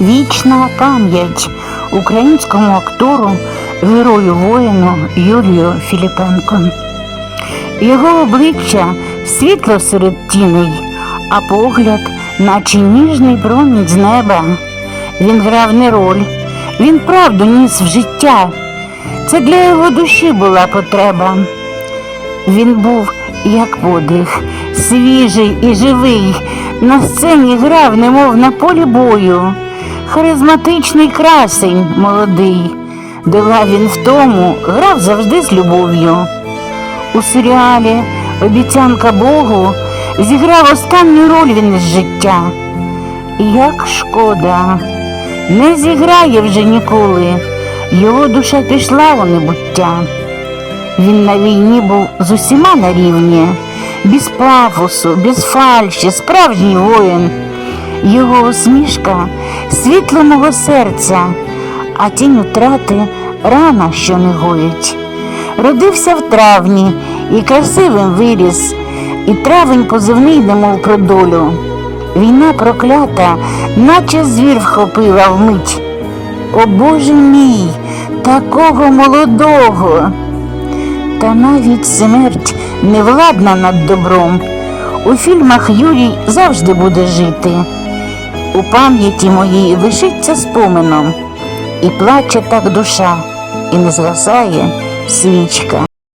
Вічна пам'ять українському актору, герою воїну Юрію Філіпенко. Його обличчя світло серед тіней, а погляд, наче ніжний промінь з неба. Він грав не роль, він правду ніс в життя. Це для його душі була потреба. Він був як подих, свіжий і живий. На сцені грав, немов на полі бою. Харизматичний красень молодий. Дила він в тому, грав завжди з любов'ю. У серіалі Обіцянка Богу зіграв останню роль він із життя. Як шкода, не зіграє вже ніколи. Його душа пішла у небуття. Він на війні був з усіма на рівні, без пафосу, без фальші, справжній воїн. Його усмішка світло мого серця, а тінь утрати рана, що не гоїть. Родився в травні і красивим виріс, і травень позивний немов про долю. Війна проклята, наче звір вхопила вмить. О Боже мій, такого молодого. Та навіть смерть не владна над добром. У фільмах Юрій завжди буде жити. У пам'яті моїй вишиться споменом, і плаче так душа, і не згасає свічка.